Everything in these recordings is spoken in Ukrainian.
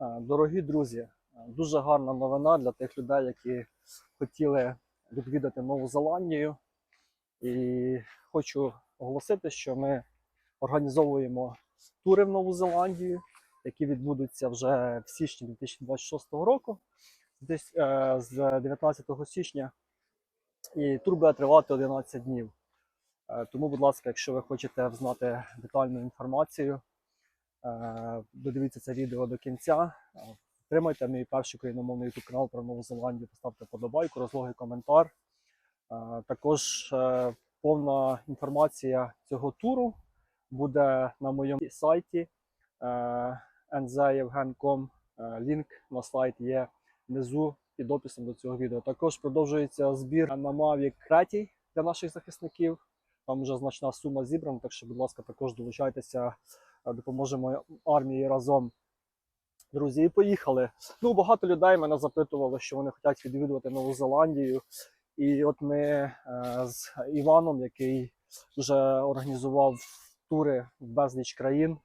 Е, Дорогі друзі, е, дуже гарна новина для тих людей, які хотіли відвідати Нову Зеландію. І хочу оголосити, що ми організовуємо тури в Нову Зеландію, які відбудуться вже в січні 2026 року, десь е, з 19 січня. І тур буде тривати 11 днів. Е, Тому, будь ласка, якщо ви хочете знати детальну інформацію, Додивіться це відео до кінця. Е, Підтримайте мій перший україномовний YouTube канал про Нову Зеландію, поставте подобайку, розлогий коментар. Е, Також е, повна інформація цього туру буде на моєму сайті е, nzevgen.com. Е, Лінк на сайт є внизу під описом до цього відео. Також продовжується збір на Mavic 3 для наших захисників. Там вже значна сума зібрана, так що, будь ласка, також долучайтеся е, допоможемо армії разом. Друзі, і поїхали. Ну, багато людей мене запитувало, що вони хочуть відвідувати Нову Зеландію. І от ми е, з Іваном, який вже організував тури в безліч країн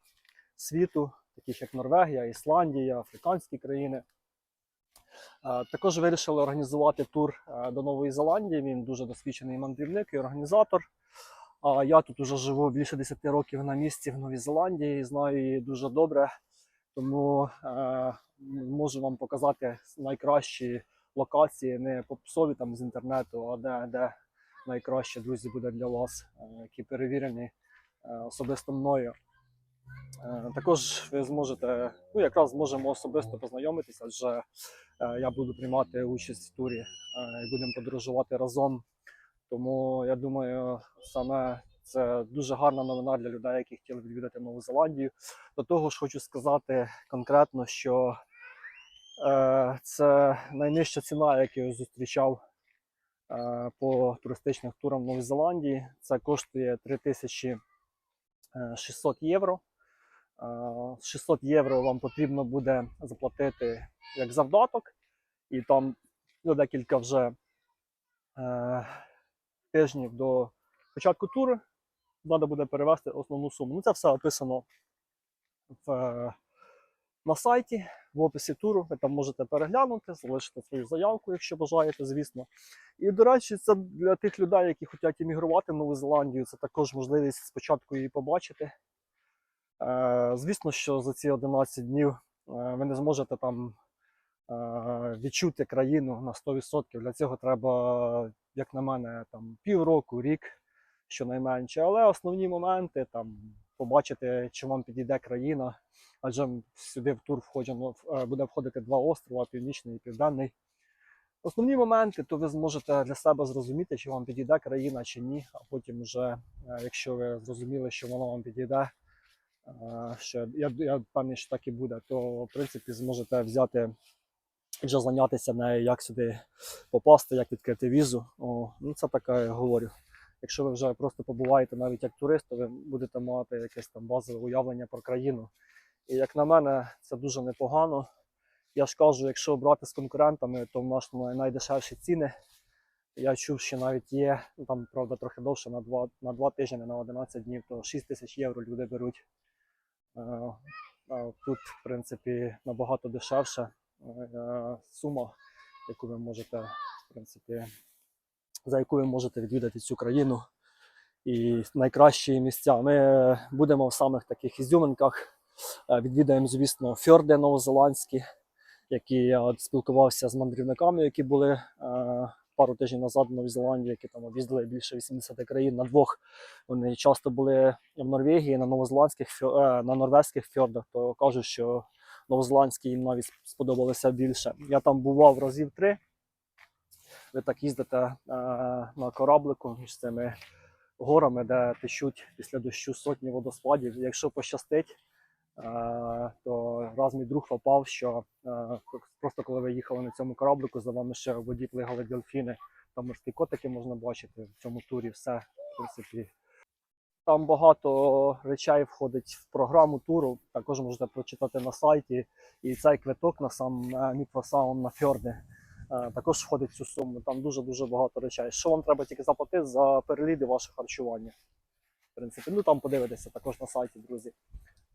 світу, таких як Норвегія, Ісландія, африканські країни. Е, Також вирішили організувати тур е, до Нової Зеландії. Він дуже досвідчений мандрівник і організатор. А я тут уже живу більше 10 років на місці в Новій Зеландії, знаю її дуже добре, тому е, можу вам показати найкращі локації, не попсові там з інтернету, а де, де найкраще, друзі, буде для вас, е, які перевірені е, особисто мною. Е, Також ви зможете, ну якраз зможемо особисто познайомитися, адже е, я буду приймати участь в турі е, і будемо подорожувати разом. Тому я думаю, саме це дуже гарна новина для людей, які хотіли відвідати Нову Зеландію. До того ж, хочу сказати конкретно, що е, це найнижча ціна, яку я зустрічав е, по туристичних турам в Новій Зеландії. Це коштує 3600 євро. Е, 600 євро вам потрібно буде заплатити як завдаток, і там ну, декілька вже е, тижнів до початку туру треба буде перевести основну суму. Ну, це все описано в, е, на сайті, в описі туру. Ви там можете переглянути, залишити свою заявку, якщо бажаєте, звісно. І, до речі, це для тих людей, які хочуть іммігрувати в Нову Зеландію, це також можливість спочатку її побачити. Е, звісно, що за ці 11 днів е, ви не зможете там відчути країну на 100%. Для цього треба, як на мене, там півроку, рік щонайменше. Але основні моменти там побачити, чи вам підійде країна, адже сюди в тур входять, е, буде входити два острова, північний і південний. Основні моменти, то ви зможете для себе зрозуміти, чи вам підійде країна чи ні. А потім, вже, е, якщо ви зрозуміли, що вона вам підійде, е, що я, я певний, що так і буде, то в принципі зможете взяти вже зайнятися нею, як сюди попасти, як відкрити візу. О, ну це таке я говорю. Якщо ви вже просто побуваєте навіть як турист, то ви будете мати якесь там базове уявлення про країну. І як на мене, це дуже непогано. Я ж кажу, якщо брати з конкурентами, то в нас найдешевші ціни. Я чув, що навіть є, ну там, правда, трохи довше на 2, на 2 тижні, на 11 днів, то 6 тисяч євро люди беруть. Е, Тут, в принципі, набагато дешевша е, сума, яку ви можете, в принципі, за яку ви можете відвідати цю країну. І найкращі місця. Ми е, будемо в самих таких ізюминках. Е, Відвідаємо, звісно, фьорди новозеландські, які я спілкувався з мандрівниками, які були е, пару тижнів назад в Новій Зеландії, які там об'їздили більше 80 країн на двох. Вони часто були в Норвегії на новозеландських е, на норвезьких фьордах, то кажуть, що новозеландські їм навіть сподобалися більше. Я там бував разів три. Ви так їздите е, на кораблику між цими горами, де течуть після дощу сотні водоспадів. Якщо пощастить, е, то раз мій друг попав, що е, просто коли ви їхали на цьому кораблику, за вами ще в воді плигали дельфіни, там морські котики можна бачити в цьому турі. Все, в принципі. Там багато речей входить в програму туру. Також можете прочитати на сайті. І цей квиток на сам е, мікросаун на фьорди е, також входить в цю суму. Там дуже-дуже багато речей. Що вам треба тільки заплатити за переліди ваше харчування. В принципі, ну там подивитися також на сайті, друзі.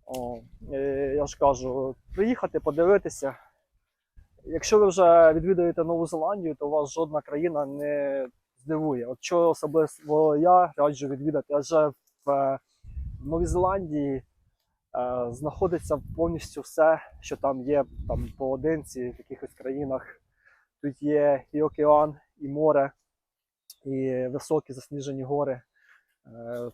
О, е, я ж кажу, приїхати, подивитися. Якщо ви вже відвідуєте Нову Зеландію, то вас жодна країна не здивує. От що особисто я раджу відвідати, адже в е, Новій Зеландії е, знаходиться повністю все, що там є там поодинці в якихось країнах. Тут є і океан, і море, і високі засніжені гори. Е,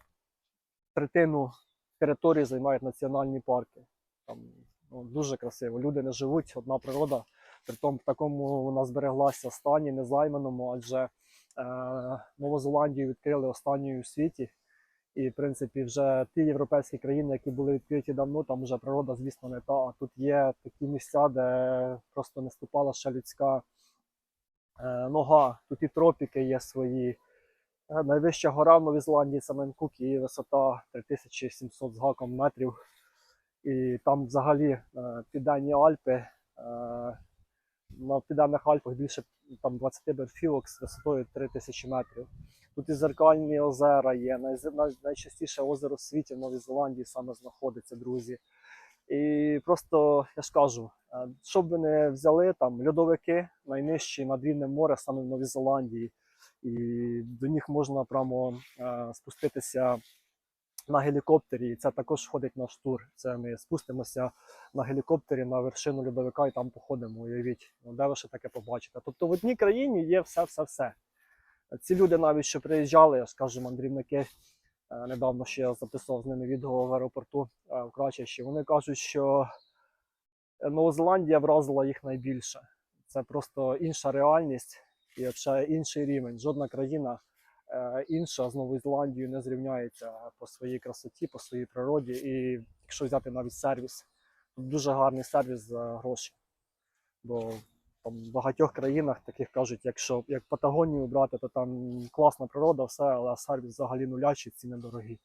Третину території займають національні парки. Там ну, дуже красиво. Люди не живуть, одна природа. Притом в такому вона збереглася стані незайманому, адже е, Нову Зеландію відкрили останньою у світі. І, в принципі, вже ті європейські країни, які були відкриті давно, там вже природа, звісно, не та. А тут є такі місця, де просто не ступала ще людська е, нога. Тут і тропіки є свої. Е, Найвища гора в Новій Зеландії це Менкук, її висота 3700 з гаком метрів. І там взагалі е, південні Альпи. На південних Альпах більше там 20 верфілок з висотою 3000 метрів. Тут і зеркальні озера є. Най- най- Найчастіше озеро в світі в Новій Зеландії саме знаходиться, друзі. І просто я ж кажу, е, що б ви не взяли, там льодовики найнижчі над рівнем моря саме в Новій Зеландії і до них можна прямо е, спуститися на гелікоптері. І це також входить наш тур. Це ми спустимося на гелікоптері на вершину льодовика і там походимо. Уявіть, ну, де ви ще таке побачите. Тобто в одній країні є все-все-все. Ці люди навіть що приїжджали, скажу, мандрівники. е, Недавно ще я записував з ними відео в аеропорту е, в Крачащі. Вони кажуть, що Нова Зеландія вразила їх найбільше. Це просто інша реальність і ще інший рівень. Жодна країна е, інша з Новою Зеландією не зрівняється по своїй красоті, по своїй природі. І якщо взяти навіть сервіс, дуже гарний сервіс за гроші. Бо там в багатьох країнах таких кажуть, якщо як Патагонію брати, то там класна природа, все, але сервіс взагалі нулячий, ціни дорогі.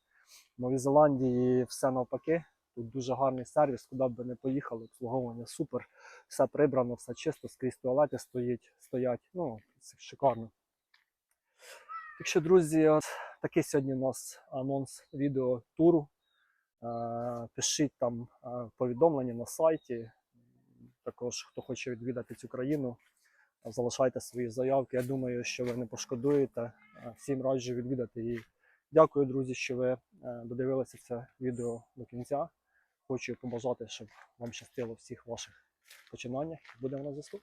В Новій Зеландії все навпаки. Тут дуже гарний сервіс, куди б ви не поїхали, обслуговування супер, все прибрано, все чисто, скрізь туалети стоять, стоять. Ну, це шикарно. Так що, друзі, от такий сьогодні у нас анонс відео туру. Е, Пишіть там е, повідомлення на сайті. Також, хто хоче відвідати цю країну, залишайте свої заявки. Я думаю, що ви не пошкодуєте. Е, Всім раджу відвідати її. Дякую, друзі, що ви е, додивилися це відео до кінця. Хочу побажати, щоб вам щастило всіх ваших починаннях. Будемо на зв'язку.